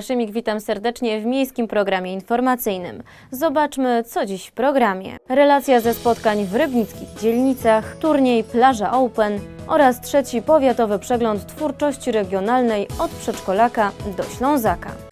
Szymik, witam serdecznie w miejskim programie informacyjnym. Zobaczmy, co dziś w programie. Relacja ze spotkań w rybnickich dzielnicach, turniej Plaża Open oraz trzeci powiatowy przegląd twórczości regionalnej od przedszkolaka do Ślązaka.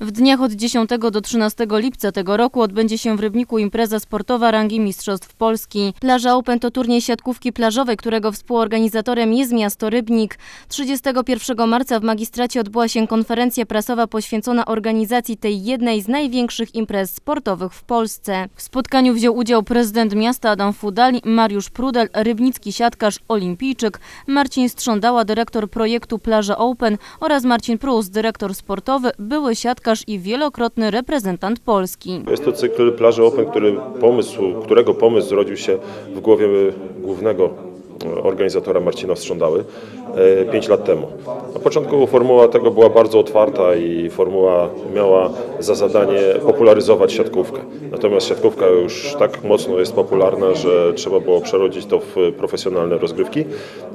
W dniach od 10 do 13 lipca tego roku odbędzie się w Rybniku impreza sportowa rangi Mistrzostw Polski. Plaża Open to turniej siatkówki plażowej, którego współorganizatorem jest miasto Rybnik. 31 marca w magistracie odbyła się konferencja prasowa poświęcona organizacji tej jednej z największych imprez sportowych w Polsce. W spotkaniu wziął udział prezydent miasta Adam Fudali, Mariusz Prudel, rybnicki siatkarz, olimpijczyk, Marcin Strządała, dyrektor projektu Plaża Open oraz Marcin Prus, dyrektor sportowy, były siatkarz i wielokrotny reprezentant Polski. Jest to cykl Plaży Open, który pomysł, którego pomysł zrodził się w głowie głównego organizatora Marcina Strządały 5 lat temu. Na początku formuła tego była bardzo otwarta i formuła miała za zadanie popularyzować siatkówkę. Natomiast siatkówka już tak mocno jest popularna, że trzeba było przerodzić to w profesjonalne rozgrywki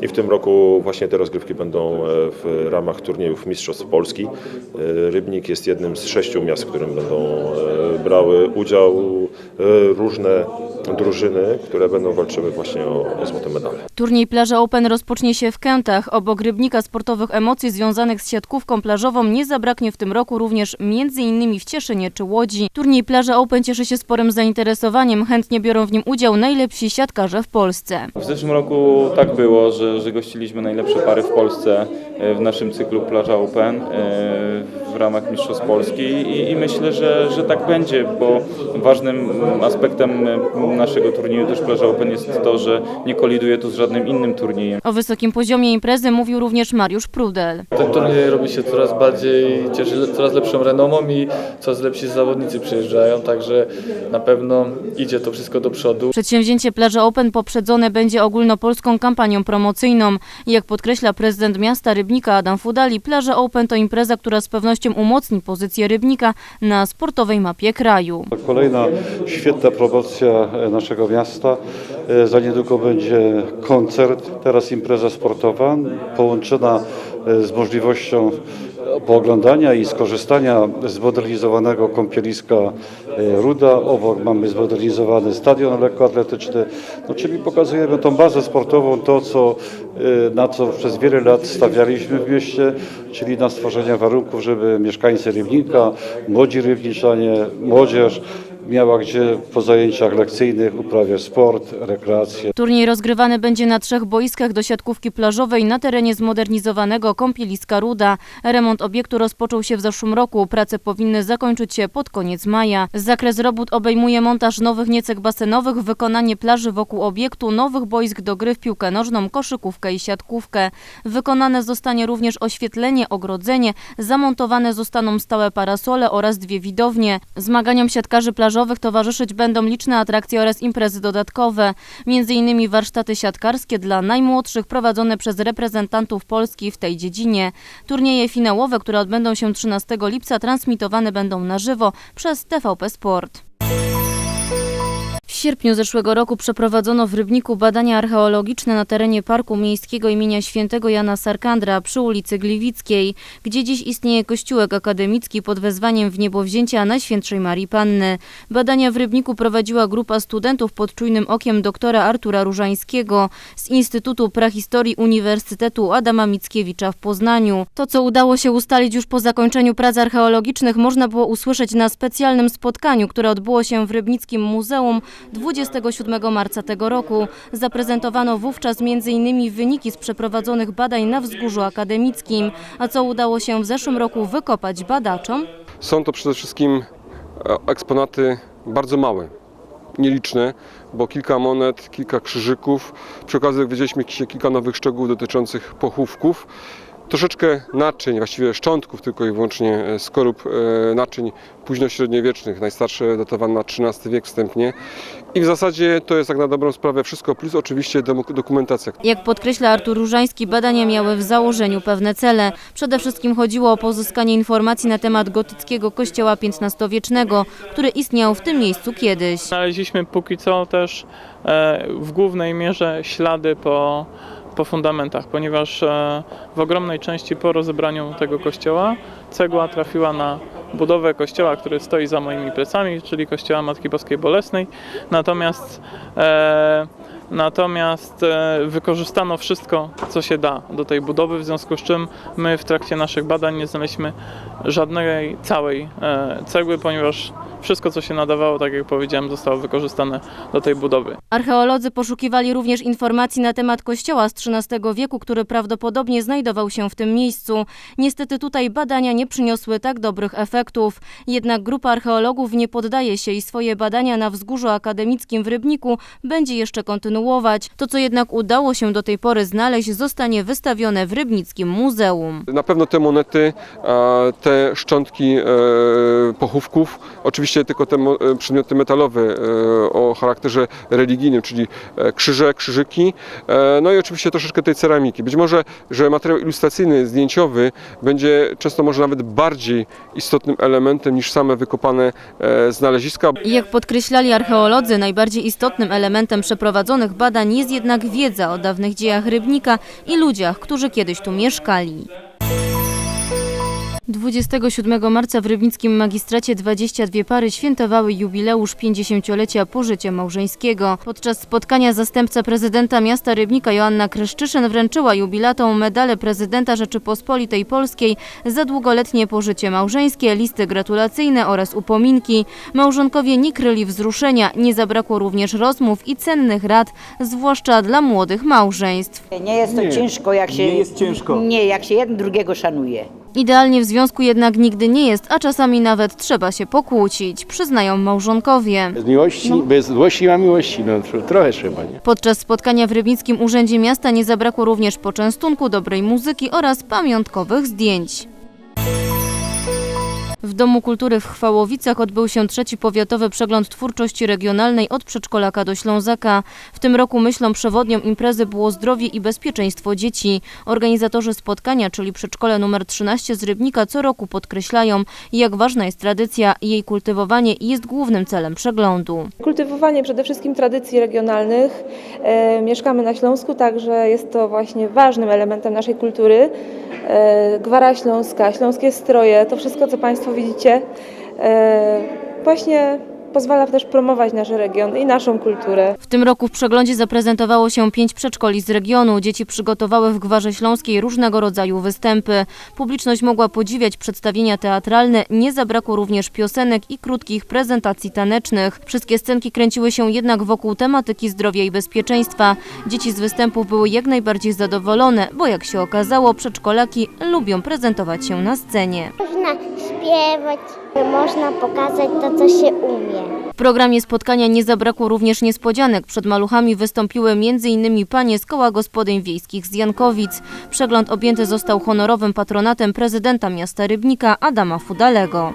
i w tym roku właśnie te rozgrywki będą w ramach turniejów Mistrzostw Polski. Rybnik jest jednym z sześciu miast, w którym będą brały udział różne drużyny, które będą walczyły właśnie o, o złote medale. Turniej Plaża Open rozpocznie się w Kętach. Obok rybnika sportowych emocji związanych z siatkówką plażową nie zabraknie w tym roku również m.in. w Cieszynie czy Łodzi. Turniej Plaża Open cieszy się sporym zainteresowaniem. Chętnie biorą w nim udział najlepsi siatkarze w Polsce. W zeszłym roku tak było, że, że gościliśmy najlepsze pary w Polsce e, w naszym cyklu Plaża Open e, w ramach Mistrzostw Polski i, i myślę, że, że tak będzie, bo ważnym aspektem naszego turnieju też Plaża Open jest to, że nie koliduje tu z żadnym innym turniejem. O wysokim poziomie imprezy mówił również Mariusz Prudel. Ten turniej robi się coraz bardziej, cieszy coraz lepszą renomą i coraz lepsi zawodnicy przyjeżdżają, także na pewno idzie to wszystko do przodu. Przedsięwzięcie Plaża Open poprzedzone będzie ogólnopolską kampanią promocyjną. Jak podkreśla prezydent miasta Rybnika Adam Fudali, Plaża Open to impreza, która z pewnością umocni pozycję Rybnika na sportowej mapie kraju. Kolejna świetna promocja e, naszego miasta. E, Za niedługo będzie koncert, teraz impreza sportowa, połączona e, z możliwością pooglądania i skorzystania z zmodernizowanego kąpieliska e, Ruda. Obok mamy zmodernizowany stadion lekkoatletyczny, no, czyli pokazujemy tą bazę sportową, to co, e, na co przez wiele lat stawialiśmy w mieście, czyli na stworzenie warunków, żeby mieszkańcy Rybnika, młodzi rybniczanie, młodzież miała gdzie po zajęciach lekcyjnych uprawiać sport, rekreację. Turniej rozgrywany będzie na trzech boiskach do siatkówki plażowej na terenie zmodernizowanego kąpieliska Ruda. Remont obiektu rozpoczął się w zeszłym roku. Prace powinny zakończyć się pod koniec maja. Zakres robót obejmuje montaż nowych niecek basenowych, wykonanie plaży wokół obiektu, nowych boisk do gry w piłkę nożną, koszykówkę i siatkówkę. Wykonane zostanie również oświetlenie, ogrodzenie, zamontowane zostaną stałe parasole oraz dwie widownie. Zmaganiom siatkarzy plażowych towarzyszyć będą liczne atrakcje oraz imprezy dodatkowe, m.in. warsztaty siatkarskie dla najmłodszych prowadzone przez reprezentantów Polski w tej dziedzinie. Turnieje finałowe, które odbędą się 13 lipca, transmitowane będą na żywo przez TVP Sport. Sierpniu zeszłego roku przeprowadzono w Rybniku badania archeologiczne na terenie Parku Miejskiego imienia Świętego Jana Sarkandra przy ulicy Gliwickiej, gdzie dziś istnieje kościółek akademicki pod wezwaniem w niebowzięcia Najświętszej Marii Panny. Badania w Rybniku prowadziła grupa studentów pod czujnym okiem doktora Artura Różańskiego z Instytutu Prahistorii Uniwersytetu Adama Mickiewicza w Poznaniu. To, co udało się ustalić już po zakończeniu prac archeologicznych, można było usłyszeć na specjalnym spotkaniu, które odbyło się w Rybnickim Muzeum 27 marca tego roku. Zaprezentowano wówczas m.in. wyniki z przeprowadzonych badań na wzgórzu akademickim, a co udało się w zeszłym roku wykopać badaczom. Są to przede wszystkim e, eksponaty bardzo małe, nieliczne, bo kilka monet, kilka krzyżyków. Przy okazji dowiedzieliśmy się kilka nowych szczegółów dotyczących pochówków. Troszeczkę naczyń, właściwie szczątków tylko i wyłącznie e, skorup e, naczyń późnośredniowiecznych, najstarsze datowane na XIII wiek wstępnie. I w zasadzie to jest tak na dobrą sprawę wszystko, plus oczywiście dokumentacja. Jak podkreśla Artur Różański, badania miały w założeniu pewne cele. Przede wszystkim chodziło o pozyskanie informacji na temat gotyckiego kościoła XV-wiecznego, który istniał w tym miejscu kiedyś. Znaleźliśmy póki co też e, w głównej mierze ślady po po fundamentach, ponieważ e, w ogromnej części po rozebraniu tego kościoła cegła trafiła na budowę kościoła, który stoi za moimi plecami, czyli kościoła Matki Boskiej Bolesnej. Natomiast e, Natomiast e, wykorzystano wszystko, co się da do tej budowy, w związku z czym my w trakcie naszych badań nie znaleźliśmy żadnej całej e, cegły, ponieważ wszystko, co się nadawało, tak jak powiedziałem, zostało wykorzystane do tej budowy. Archeolodzy poszukiwali również informacji na temat kościoła z XIII wieku, który prawdopodobnie znajdował się w tym miejscu. Niestety tutaj badania nie przyniosły tak dobrych efektów. Jednak grupa archeologów nie poddaje się i swoje badania na wzgórzu akademickim w Rybniku będzie jeszcze kontynuować. To, co jednak udało się do tej pory znaleźć, zostanie wystawione w Rybnickim Muzeum. Na pewno te monety, te szczątki e, pochówków, oczywiście tylko te e, przedmioty metalowe e, o charakterze religijnym, czyli e, krzyże, krzyżyki, no i oczywiście troszeczkę tej ceramiki. Być może, że materiał ilustracyjny, zdjęciowy będzie często może nawet bardziej istotnym elementem niż same wykopane znaleziska. Jak podkreślali archeolodzy, najbardziej istotnym elementem przeprowadzonych badań jest jednak wiedza o dawnych dziejach Rybnika i ludziach, którzy kiedyś tu mieszkali. 27 marca w Rybnickim Magistracie 22 pary świętowały jubileusz 50-lecia pożycia małżeńskiego. Podczas spotkania zastępca prezydenta miasta Rybnika Joanna Kreszczyszyn wręczyła jubilatom medale prezydenta Rzeczypospolitej Polskiej za długoletnie pożycie małżeńskie, listy gratulacyjne oraz upominki. Małżonkowie nie kryli wzruszenia, nie zabrakło również rozmów i cennych rad, zwłaszcza dla młodych małżeństw. Nie jest to ciężko, jak się. nie jest ciężko. Nie, jak się jeden drugiego szanuje. Idealnie w związku jednak nigdy nie jest, a czasami nawet trzeba się pokłócić, przyznają małżonkowie. Bez miłości, bez złości ma miłości, no tro- trochę trzeba, nie? Podczas spotkania w Rybnickim Urzędzie Miasta nie zabrakło również poczęstunku, dobrej muzyki oraz pamiątkowych zdjęć. W Domu Kultury w Chwałowicach odbył się trzeci powiatowy przegląd twórczości regionalnej od przedszkolaka do Ślązaka. W tym roku myślą przewodnią imprezy było zdrowie i bezpieczeństwo dzieci. Organizatorzy spotkania, czyli przedszkole nr 13 z Rybnika, co roku podkreślają, jak ważna jest tradycja jej kultywowanie jest głównym celem przeglądu. Kultywowanie przede wszystkim tradycji regionalnych. E, mieszkamy na Śląsku, także jest to właśnie ważnym elementem naszej kultury. E, gwara śląska, śląskie stroje, to wszystko, co Państwo widzicie, e, właśnie pozwala też promować nasz region i naszą kulturę. W tym roku w przeglądzie zaprezentowało się pięć przedszkoli z regionu. Dzieci przygotowały w Gwarze Śląskiej różnego rodzaju występy. Publiczność mogła podziwiać przedstawienia teatralne, nie zabrakło również piosenek i krótkich prezentacji tanecznych. Wszystkie scenki kręciły się jednak wokół tematyki zdrowia i bezpieczeństwa. Dzieci z występów były jak najbardziej zadowolone, bo jak się okazało, przedszkolaki lubią prezentować się na scenie. Można śpiewać, można pokazać to, co się umie. W programie spotkania nie zabrakło również niespodzianek. Przed maluchami wystąpiły m.in. panie z koła gospodyń wiejskich z Jankowic. Przegląd objęty został honorowym patronatem prezydenta miasta Rybnika Adama Fudalego.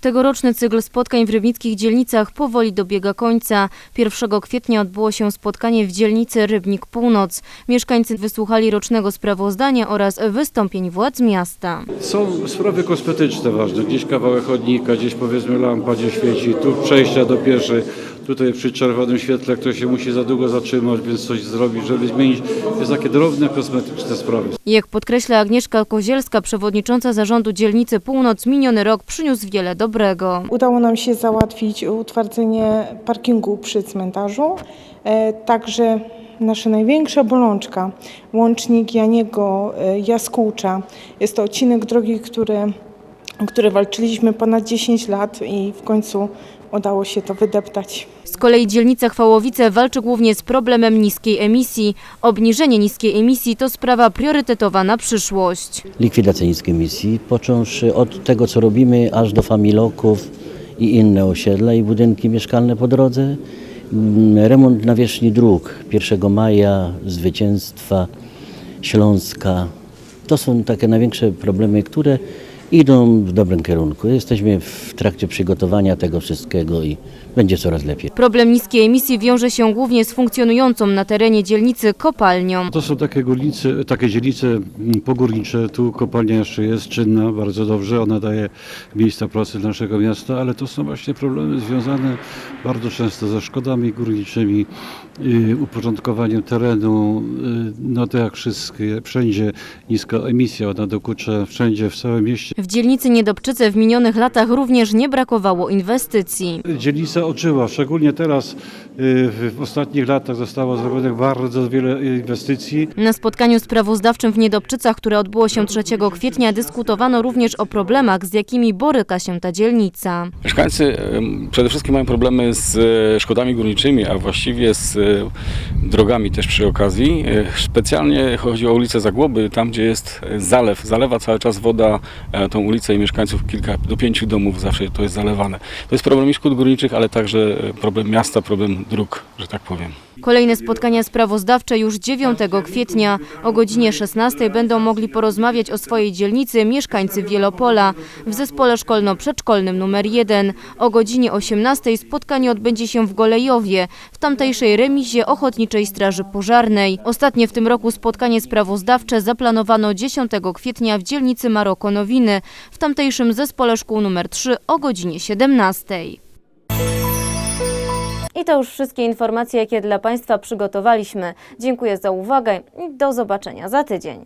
Tegoroczny cykl spotkań w rybnickich dzielnicach powoli dobiega końca. 1 kwietnia odbyło się spotkanie w dzielnicy Rybnik Północ. Mieszkańcy wysłuchali rocznego sprawozdania oraz wystąpień władz miasta. Są sprawy kosmetyczne ważne, gdzieś kawałek chodnika, gdzieś powiedzmy lampa gdzie świeci, tu przejścia do pieszy, tutaj przy czerwonym świetle ktoś się musi za długo zatrzymać, więc coś zrobić, żeby zmienić. To jest takie drobne kosmetyczne sprawy. Jak podkreśla Agnieszka Kozielska, przewodnicząca zarządu dzielnicy Północ, miniony rok przyniósł wiele dobrego. Udało nam się załatwić utwardzenie parkingu przy cmentarzu. E, Także nasza największa bolączka, łącznik Janiego e, Jaskółcza. Jest to odcinek drogi, który, o który walczyliśmy ponad 10 lat i w końcu udało się to wydeptać. Z kolei dzielnica Chwałowice walczy głównie z problemem niskiej emisji. Obniżenie niskiej emisji to sprawa priorytetowa na przyszłość. likwidacja niskiej emisji, począwszy od tego, co robimy, aż do familoków i inne osiedla i budynki mieszkalne po drodze. Mm, Remont nawierzchni dróg 1 maja, Zwycięstwa, Śląska. To są takie największe problemy, które idą w dobrym kierunku. Jesteśmy w trakcie przygotowania tego wszystkiego i będzie coraz lepiej. Problem niskiej emisji wiąże się głównie z funkcjonującą na terenie dzielnicy kopalnią. To są takie górnice, takie dzielnice mm, pogórnicze. Tu kopalnia jeszcze jest czynna, bardzo dobrze. Ona daje miejsca pracy dla naszego miasta, ale to są właśnie problemy związane bardzo często ze szkodami górniczymi, y, uporządkowaniem terenu. y, No to jak wszystkie, wszędzie niska emisja, ona dokucza wszędzie w całym mieście. W dzielnicy Niedobczyce w minionych latach również nie brakowało inwestycji. Dzielnica oczyła, szczególnie teraz y, w ostatnich latach zostało zrobionych bardzo wiele inwestycji. Na spotkaniu sprawozdawczym w Niedobczycach, które odbyło się 3 kwietnia, dyskutowano również o problemach, z jakimi boryka się ta dzielnica. Mieszkańcy przede wszystkim mają problemy z e, szkodami górniczymi, a właściwie z e, drogami też przy okazji. E, Specjalnie chodzi o ulicę Zagłoby, tam gdzie jest zalew. Zalewa cały czas woda tą ulicę i mieszkańców kilka do pięciu domów zawsze to jest zalewane. To jest problem i szkód górniczych, ale także e, problem miasta, problem dróg, że tak powiem. Kolejne spotkania sprawozdawcze już 9 kwietnia. O godzinie 16 będą mogli porozmawiać o swojej dzielnicy mieszkańcy Wielopola w zespole szkolno-przedszkolnym numer 1. O godzinie 18 spotkanie odbędzie się w Golejowie, w tamtejszej remizie Ochotniczej Straży Pożarnej. Ostatnie w tym roku spotkanie sprawozdawcze zaplanowano 10 kwietnia w dzielnicy Maroko-Nowiny, w tamtejszym zespole szkół numer 3 o godzinie 17. I to już wszystkie informacje, jakie dla Państwa przygotowaliśmy. Dziękuję za uwagę i do zobaczenia za tydzień.